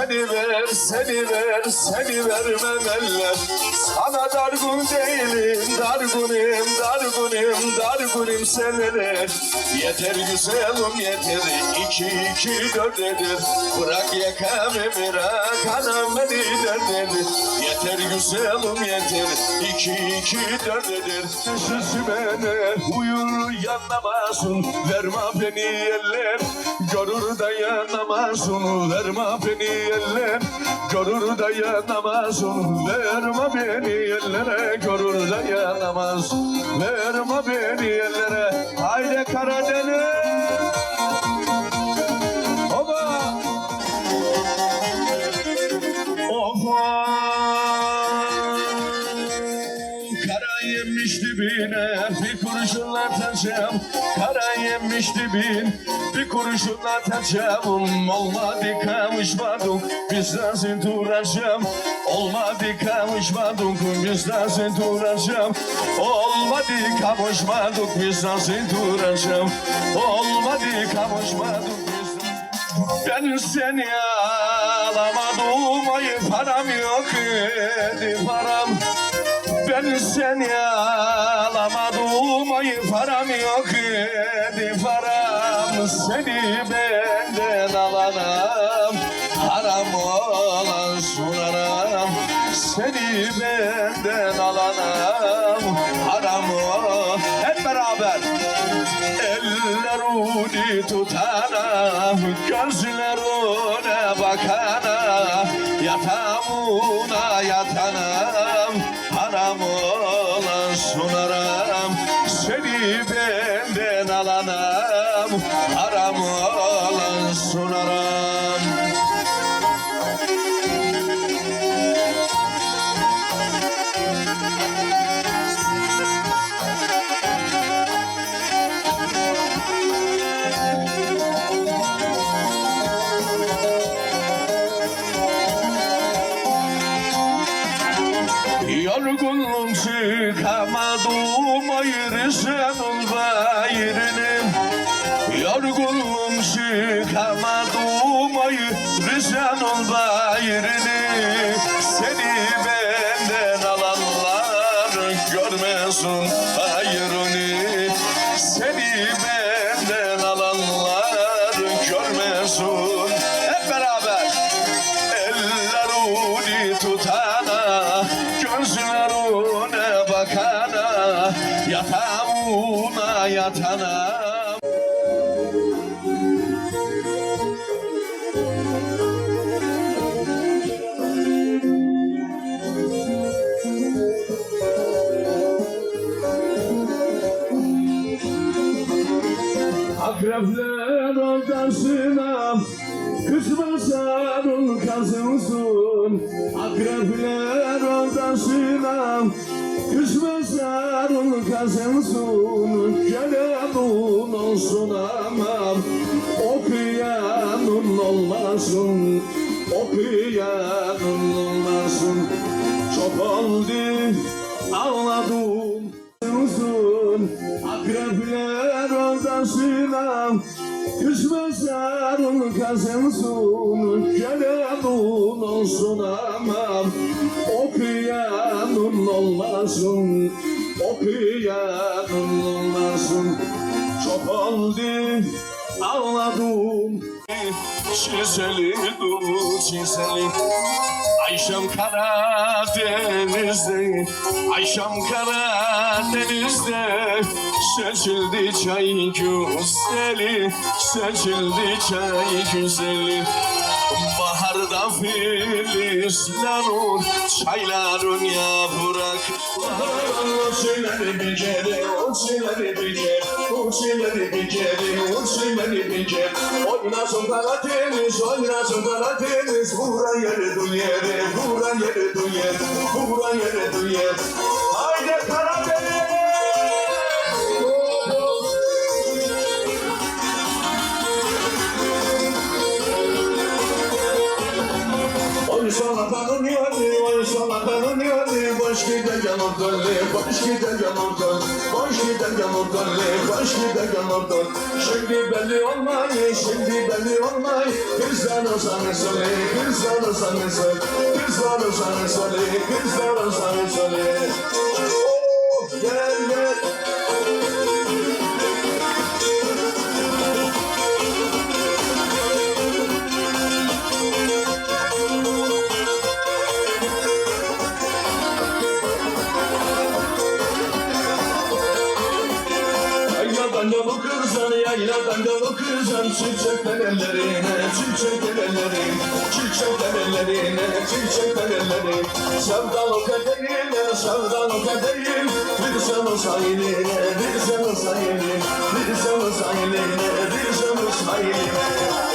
seni ver, seni ver, seni vermem eller. Sana dargın değilim, dargınım, dargınım, dargınım seneler. Yeter güzelim yeter, iki iki dört eder. Bırak yakamı bırak, anam beni dert eder. Yeter güzelim yeter, iki iki dört eder. Sesi beni uyur yanlamazsın, verme beni eller. Görür dayanamazsın, verme beni eller. Görür dayanamazsın, verme beni ellere. Görür dayanamaz, verme beni ellere. Haydi Karadeniz. Oba. Oha. Kara yemiş dibine bir kurşunla atacağım Kara yemiş dibin bir kurşunla atacağım Olmadı kavuşmadık biz nasıl duracağım Olmadı kavuşmadık biz nasıl duracağım Olmadı kavuşmadık biz nasıl duracağım Olmadı kavuşmadık biz ben seni alamadım ay param yok idi param. Ben seni alamadım Seni benden alanam haram olan sunarım Seni benden alanam haram olan Hep beraber. Elleruni tutana, gözlerine bakana, yatağına yatanam, Yorgunum çıkamadım ayrı senin gayrını Yorgunum çıkamadım ayrı senin gayrını Akrepler odasına Kısma sarıl kazınsın Kelemun olsun ama Okuyanın olmasın Okuyanın olmasın. Çok oldu ağladım. Uzun Akrepler odasına Düşme sarıl kazınsın Kelemun olsun ama Okuyanın olmasın Okuyanın olmasın. Çok oldu ağladım Çizeli dur çizeli. Ayşem Karadeniz'de Ayşem Karadeniz'de Seçildi çay güzeli Seçildi çay güzeli. Baharda filizlenir Çayların yaprak Uçileri bir kere, uçileri bir kere Uçileri bir kere, uçileri bir kere Oynasın Karadeniz, oynasın Karadeniz. Vura yere du yere, vura yere du yere Vura yere du yere giderken oradan baş giderken oradan Baş giderken oradan baş giderken oradan Şimdi belli olmayı şimdi belli olmayı Kızlar olsanı söyle kızlar olsanı söyle Kızlar olsanı söyle kızlar olsanı söyle. Oh, Gel da bu kızlar Çiçekler ellerine, çiçekler ellerine Çiçekler ellerine, çiçekler ellerine Sevdalı kaderine, sevdalı kaderim Bir sen o sahiline, bir sen o sahiline Bir sen o sahiline, bir sen o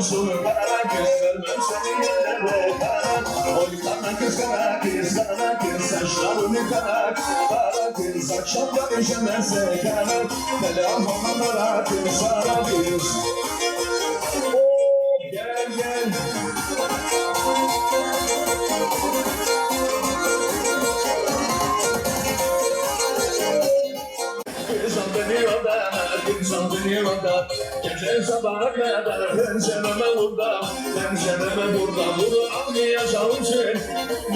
olsun kara göstermem seni yerlere kara Oy kara kız kara kız kara kız saçlarını kara Kara kız akşamda üşemezse kara Selam onlara kız kara kız Gece sabaha kadar pencereme burada Pencereme burada. Bunu anlayacağım sen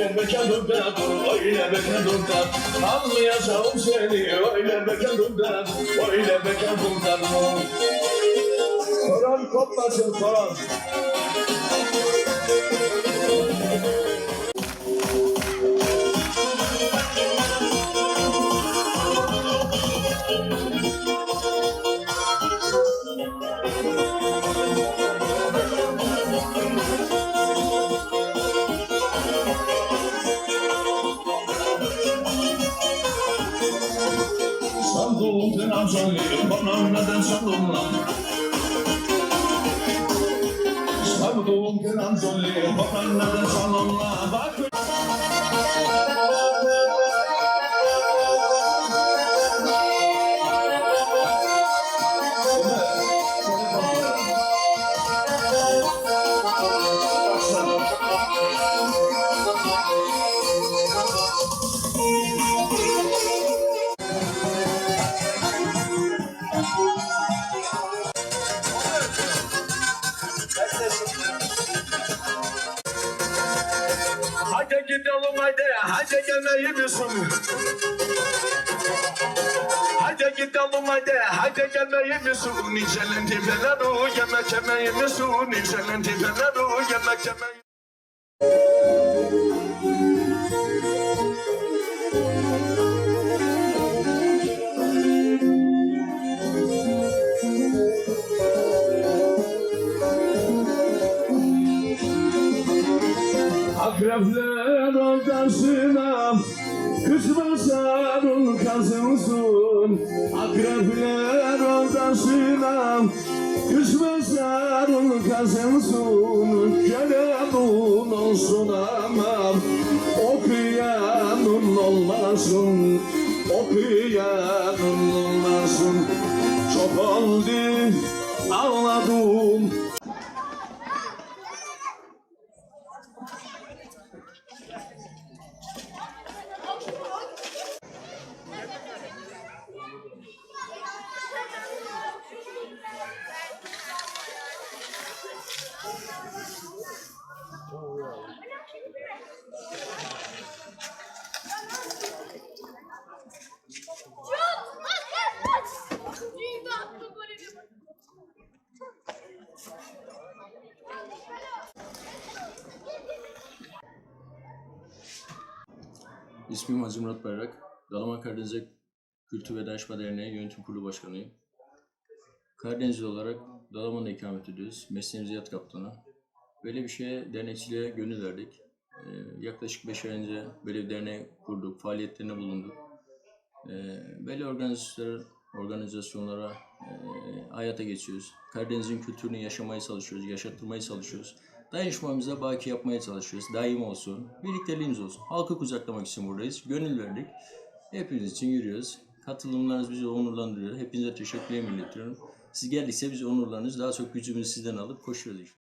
Ben bekarımda dur, öyle bekarımda Anlayacağım seni. Öyle bekarımda Öyle bekarımda Koran kopmasın koran Tren söyleyeyim bana neden sandın lan tren söyleyeyim bana neden sandın lan Bak Hadi gidelim haydi, hadi yemeği misin? Hadi gidelim haydi, hadi yemeği misin? Nicelendi belero, yemek yemeği misin? Nicelendi belero, yemek yemeği Akrepler odasına Kısma sarıl kazınsın Kelemun olsun ama Okuyanın olmasın Okuyanın olmasın. Çok oldu İsmim Hacı Murat Bayrak. Dalaman Karadeniz'e Kültür ve Dayanışma Derneği Yönetim Kurulu Başkanıyım. Karadenizli olarak Dalaman'da ikamet ediyoruz. Mesleğimiz yat kaptanı. Böyle bir şeye dernekçiliğe gönül verdik. Ee, yaklaşık 5 ay önce böyle bir derneği kurduk, faaliyetlerine bulunduk. Ee, böyle organizasyonlara, organizasyonlara e, hayata geçiyoruz. Karadeniz'in kültürünü yaşamaya çalışıyoruz, yaşattırmaya çalışıyoruz. Dayanışmamıza baki yapmaya çalışıyoruz. Daim olsun. Birlikteliğimiz olsun. Halkı kucaklamak için buradayız. Gönül verdik. Hepiniz için yürüyoruz. Katılımlarınız bizi onurlandırıyor. Hepinize teşekkür iletiyorum. Siz geldikçe biz onurlanırız. Daha çok gücümüzü sizden alıp koşuyoruz.